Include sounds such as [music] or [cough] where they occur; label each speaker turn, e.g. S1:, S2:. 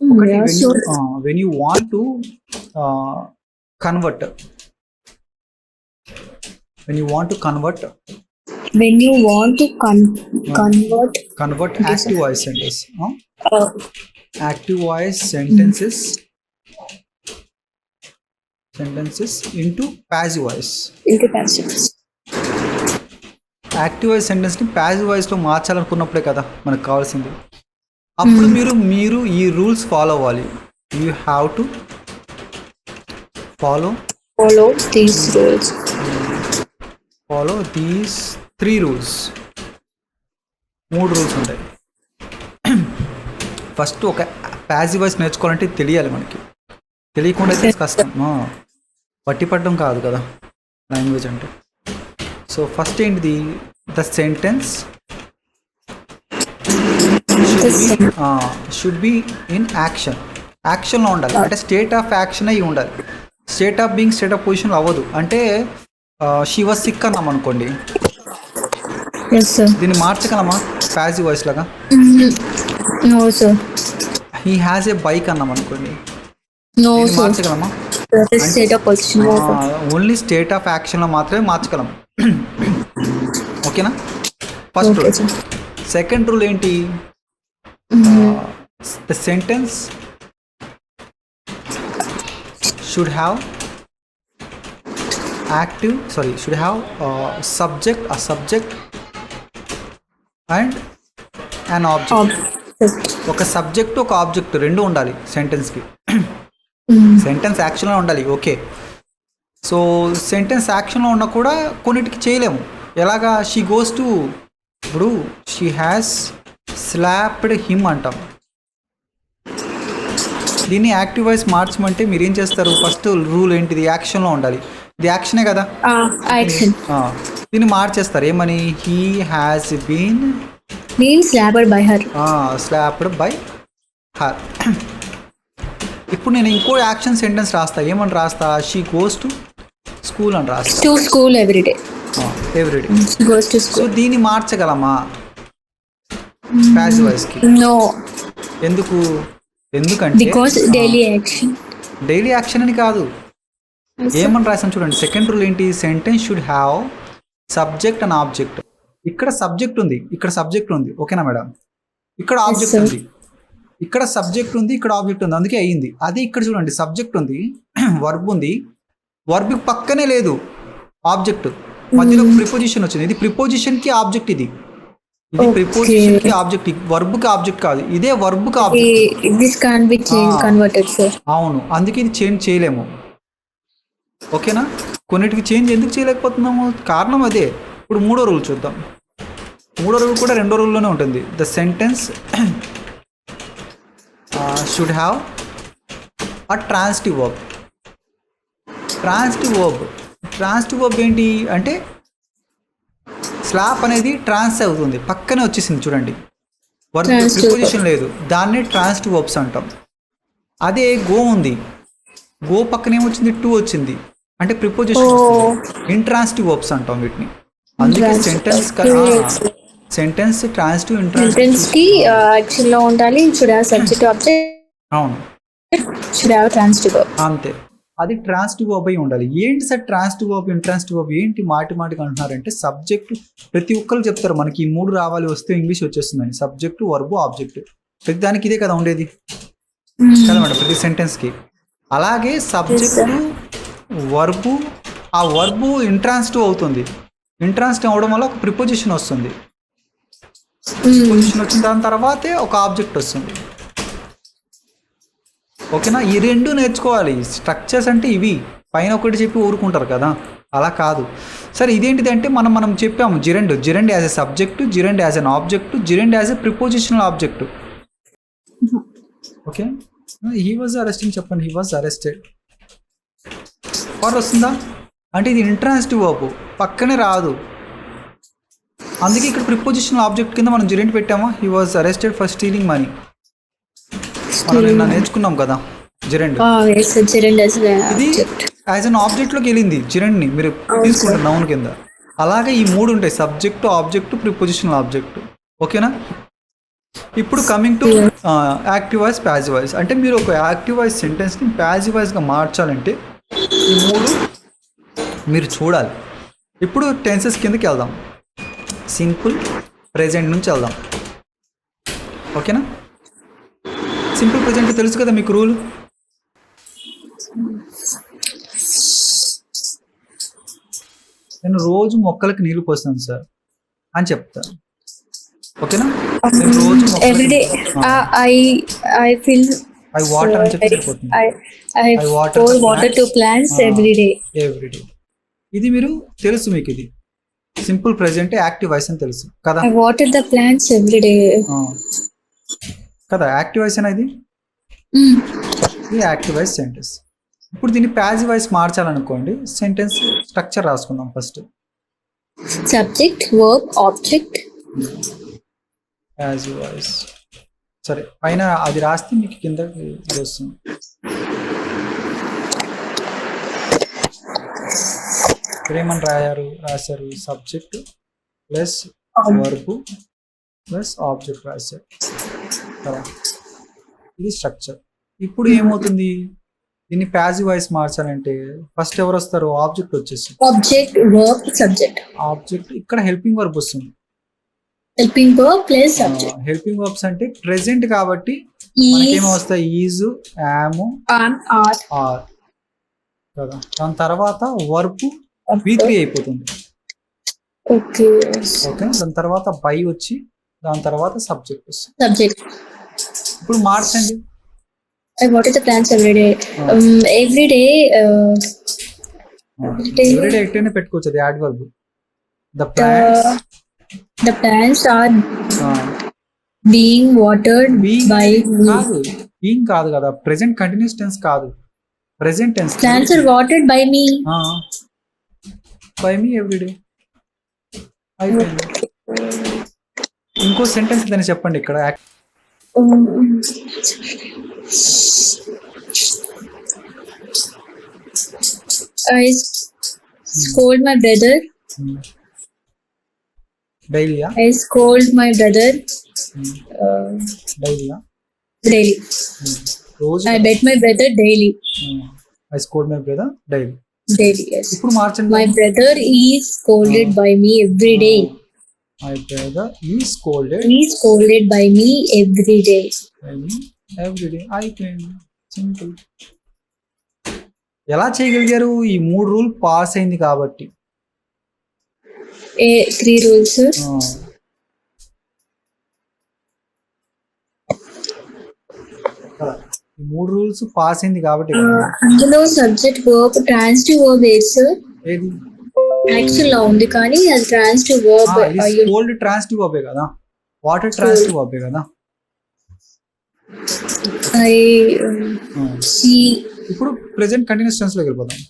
S1: ఒకటి
S2: Yeah,
S1: when. When you want to convert when you want to convert
S2: want to con- convert.
S1: Convert
S2: sir.
S1: Active voice sentence active voice sentences sentences into passive voice
S2: into passive.
S1: యాక్టివ్ voice సెంటెన్స్ని passive వాయిస్లో మార్చాలనుకున్నప్పుడే కదా మనకు కావాల్సింది. అప్పుడు మీరు మీరు ఈ రూల్స్ ఫాలో అవ్వాలి. You have to follow
S2: Follow these rules.
S1: Follow these three rules మూడు రూల్స్ ఉంటాయి. [clears throat] ఫస్ట్ ఒక ప్యాసివ్ వాయిస్ నేర్చుకోవాలంటే తెలియాలి మనకి. తెలియకుండా అయితే కష్టం. పట్టి పడడం కాదు కదా. లాంగ్వేజ్ అంటే. సో ఫస్ట్ ఏంటిది? The sentence should be in action యాక్షన్లో ఉండాలి. అంటే స్టేట్ ఆఫ్ యాక్షన్ అయి ఉండాలి. State of being state of పొజిషన్లో అవ్వదు. అంటే షీ వాజ్ సిక్ అన్నాం అనుకోండి. దీన్ని మార్చగలమా? ప్యాసివ్ వాయిస్ లాగా. హీ హ్యాస్ ఏ బైక్ అన్నాం అనుకోండి. మార్చగలమా. ఓన్లీ స్టేట్ ఆఫ్ యాక్షన్లో మాత్రమే మార్చగలం. ఓకేనా ఫస్ట్ రూల్. సెకండ్ రూల్ ఏంటి?
S2: Mhm.
S1: The sentence should have active sorry should have subject ఆ subject and an object
S2: Object.
S1: ఒక సబ్జెక్ట్ ఒక ఆబ్జెక్ట్ రెండు ఉండాలి సెంటెన్స్కి. సెంటెన్స్ యాక్షన్లో ఉండాలి ఓకే సో సెంటెన్స్ యాక్షన్లో ఉన్నా కూడా కొన్నిటికి చేయలేము ఎలాగా షీ గోస్ టు ఇప్పుడు షీ హ్యాస్ స్లాప్డ్ హిమ్ అంటాం. దీన్ని యాక్టివ్ వాయిస్ మార్చమంటే మీరు ఏం చేస్తారు? ఫస్ట్ రూల్ ఏంటిది? యాక్షన్లో ఉండాలి. ఇది యాక్షనే కదా? దీన్ని మార్చేస్తారు. ఏమని? He has been. Slapped by her ఇప్పుడు నేను ఇంకో యాక్షన్ సెంటెన్స్ రాస్తా. ఏమని రాస్తా? షీ గోస్ టు స్కూల్ అని రాస్తా.
S2: Every day.
S1: Every day
S2: She goes to
S1: so
S2: school.
S1: దీన్ని మార్చగలమా? ప్యాసివ్ వాయిస్కి
S2: No,
S1: ఎందుకు? ఎందుకంటే
S2: because daily action.
S1: Daily action అని కాదు. ఏమని రాసాను చూడండి. సెకండ్ రూల్ ఏంటి? Sentence should have subject and object. ఇక్కడ సబ్జెక్ట్ ఉంది. ఇక్కడ సబ్జెక్ట్ ఉంది. ఓకేనా మేడం? ఇక్కడ ఆబ్జెక్ట్. ఉంది. ఇక్కడ సబ్జెక్ట్ ఉంది. ఇక్కడ ఆబ్జెక్ట్ ఉంది. అందుకే అయ్యింది అదే ఇక్కడ చూడండి. సబ్జెక్ట్ ఉంది. [clears throat] వర్బ్ ఉంది. వర్బ్ పక్కనే లేదు. ఆబ్జెక్ట్. మధ్యలో ప్రిపోజిషన్ వచ్చింది. ఇది ప్రిపోజిషన్కి ఆబ్జెక్ట్ ఇది. ఇది. ప్రిపోజిషన్కి ఆబ్జెక్ట్ వర్బ్కి ఆబ్జెక్ట్ కాదు. ఇదే వర్బ్కి object
S2: can't be changed,
S1: Ah.
S2: converted, sir.
S1: అవును. అందుకే ఇది చేంజ్ చేయలేము. ఓకేనా? కొన్నిటికి చేంజ్ ఎందుకు చేయలేకపోతున్నాము? కారణం అదే. ఇప్పుడు మూడో రూల్ చూద్దాం. మూడో రూల్ కూడా రెండో రూల్లోనే ఉంటుంది. The sentence should have a transitive verb transitive verb transitive verb ఏంటి? అంటే స్లాప్ అనేది ట్రాన్స్ అవుతుంది. పక్కనే వచ్చేసింది చూడండి. వర్క్ ప్రిపోజిషన్ లేదు. దాన్నే ట్రాన్స్టివ్ వర్బ్స్ అంటాం. అదే గో ఉంది. గో పక్కన ఏమొచ్చింది? టూ వచ్చింది. అంటే ప్రిపోజిషన్. ఇంట్రాన్స్టివ్ వర్బ్స్ అంటాం వీటిని. అందుకే. Sentence. Sentence transitive intransitive
S2: Sentence కి యాక్షన్లో ఉండాలి. subject object.
S1: అవును. అంతే. అది ట్రాన్స్టివ్ వర్బ్ అయి ఉండాలి. ఏంటి sir transitive verb intransitive verb ఏంటి మాటి మాటికి అంటున్నారంటే సబ్జెక్ట్ ప్రతి ఒక్కరు చెప్తారు. మనకి ఈ మూడు రావాలి వస్తే ఇంగ్లీష్ వచ్చేస్తుందని. సబ్జెక్టు వర్బు ఆబ్జెక్ట్ ప్రతి దానికి ఇదే కదా ఉండేది. కదా మేడం? ప్రతి సెంటెన్స్కి అలాగే సబ్జెక్టు వర్బు ఆ వర్బు ఇంట్రాన్స్టివ్ అవుతుంది. ఇంట్రాన్స్టివ్ అవడం వల్ల ఒక ప్రిపోజిషన్ వస్తుంది. ప్రిపోజిషన్ వచ్చిన దాని తర్వాతే ఒక ఆబ్జెక్ట్ వస్తుంది. ఓకేనా? ఈ రెండు నేర్చుకోవాలి. స్ట్రక్చర్స్ అంటే ఇవి. పైన ఒకటి చెప్పి ఊరుకుంటారు కదా. అలా కాదు. సరే ఇదేంటిది అంటే మనం మనం చెప్పాము gerund gerund as a subject gerund as an object gerund as a prepositional object okay he was arresting చెప్పండి. హీ వాజ్ అరెస్టెడ్ వాట్ వస్తుందా? అంటే ఇది ఇంట్రాన్సిటివ్ వర్బ్ పక్కనే రాదు. అందుకే ఇక్కడ ప్రిపోజిషనల్ ఆబ్జెక్ట్ కింద మనం gerund పెట్టామా? He was arrested for stealing money మనం నిన్న నేర్చుకున్నాం కదా జిరెండ్. ఇది. యాజ్ అన్ ఆబ్జెక్ట్లోకి వెళ్ళింది జిరెండ్ని మీరు తీసుకుంటారు నౌన్ కింద. అలాగే ఈ మూడు ఉంటాయి సబ్జెక్ట్ ఆబ్జెక్ట్ ప్రిపోజిషనల్ ఆబ్జెక్ట్ ఓకేనా? ఇప్పుడు coming to active voice passive voice అంటే మీరు ఒక యాక్టివ్ వాయిస్ సెంటెన్స్ని ప్యాజివ్ వాయిస్గా మార్చాలంటే ఈ మూడు మీరు చూడాలి. ఇప్పుడు టెన్సెస్ కిందకి వెళ్దాం. సింపుల్ ప్రెజెంట్ నుంచి వెళ్దాం. ఓకేనా? సింపుల్ ప్రెజెంట్ తెలుసు కదా మీకు రూల్? నేను రోజు మొక్కలకు నీళ్ళు పోస్తాను సార్ అని చెప్తాను ఓకేనా? నేను రోజు
S2: uh, i i feel
S1: అవి వాటర్ అని చెప్తే సరిపోతుంది. Water
S2: to plants
S1: Ah.
S2: every day.
S1: Every day ఇది మీరు తెలుసు మీకు ఇది. సింపుల్ ప్రెజెంట్ యాక్టివ్ వాయిస్ అని తెలుసు. కదా?
S2: Plants every day.
S1: ఆ. కదా యాక్టివ్ వాయిస్ అనేది. ఇది యాక్టివ్ వాయిస్ సెంటెన్స్ ఇప్పుడు దీన్ని ప్యాజివ్ వాయిస్ మార్చాలనుకోండి sentence structure రాసుకుందాం first
S2: Subject, verb, object.
S1: Passive voice సరే పైన అది రాస్తే మీకు కింద ఇది వస్తుంది. ఇక్కడ ఏమని రాయారు? రాశారు subject plus verb plus object రాశారు. కదా ఇది స్ట్రక్చర్ ఇప్పుడు ఏమవుతుంది? దీన్ని ప్యాజివ్ వాయిస్ మార్చాలంటే ఫస్ట్ ఎవరు వస్తారు? ఆబ్జెక్ట్ వచ్చేసి
S2: verb, subject.
S1: ఆబ్జెక్ట్ ఇక్కడ హెల్పింగ్ వర్బ్ వస్తుంది.
S2: Helping verb plus subject.
S1: Helping verbs అంటే ప్రెసెంట్ కాబట్టి వస్తాయి? Is am
S2: are.
S1: ఆర్ కదా? దాని తర్వాత వర్బ్ వి త్రీ అయిపోతుంది.
S2: Okay.
S1: ఓకే దాని తర్వాత బై వచ్చి దాని తర్వాత సబ్జెక్ట్ వస్తుంది
S2: Subject.
S1: ఇప్పుడు
S2: the plants every day. Um, every day. Uh,
S1: every day ఎట్టైనా పెట్టుకోవచ్చు అది add verb the
S2: the plants are being watered by me.
S1: కాదు బీయింగ్ కాదు కదా. ప్రెసెంట్ కంటిన్యూస్ టెన్స్ కాదు. Present tense
S2: watered by me.
S1: By me every day అయిపోయింది ఇంకో sentence ఏదైనా చెప్పండి ఇక్కడ. స్కోల్డ్ మై బ్రదర్ డైలీయా
S2: డైలీ బ్రదర్
S1: ఇప్పుడు మార్చండి.
S2: My brother is scolded by me every day
S1: my brother ఈ scolded
S2: He is scolded by me every day.
S1: Every day అయిపోయింది సింపుల్ ఎలా చేయగలిగారు ఈ మూడు రూల్ పాస్ అయింది కాబట్టి
S2: A, three rules, sir.
S1: ఆ. కదా. ఈ మూడు రూల్స్ పాస్ అయింది కాబట్టి కదా.
S2: అందులో సబ్జెక్ట్ వర్బ్ ట్రాన్సిటివ్ వర్బ్ ఏది యాక్చువల్ లా ఉంది కానీ అది ట్రాన్సిటివ్ వర్బ్
S1: ట్రాన్సిటివ్ అబ్బే కదా? వాటర్ ట్రాన్సిటివ్ అబ్బే కదా?
S2: ఐ
S1: ఆ.
S2: సీ
S1: ఇప్పుడు ప్రెసెంట్ కంటిన్యూస్ టెన్స్లోకి వెళ్ళిపోదాం.